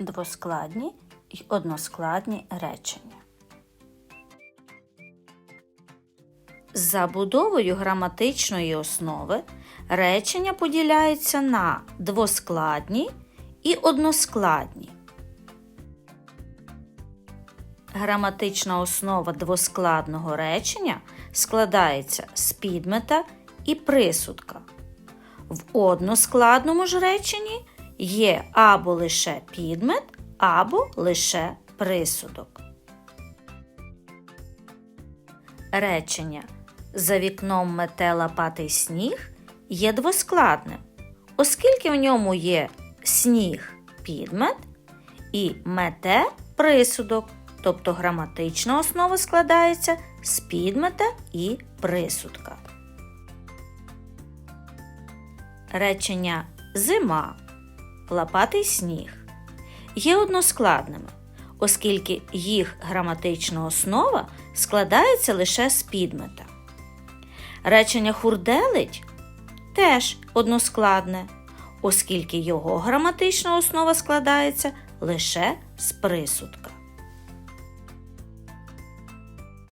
двоскладні й односкладні речення. За будовою граматичної основи речення поділяються на двоскладні і односкладні. Граматична основа двоскладного речення складається з підмета і присудка. В односкладному ж реченні є або лише підмет, або лише присудок. Речення За вікном мете лопатий сніг є двоскладним, оскільки в ньому є сніг підмет і мете присудок, тобто граматична основа складається з підмета і присудка. Речення зима, лопатий сніг є односкладними, оскільки їх граматична основа складається лише з підмета. Речення хурделить теж односкладне, оскільки його граматична основа складається лише з присудка.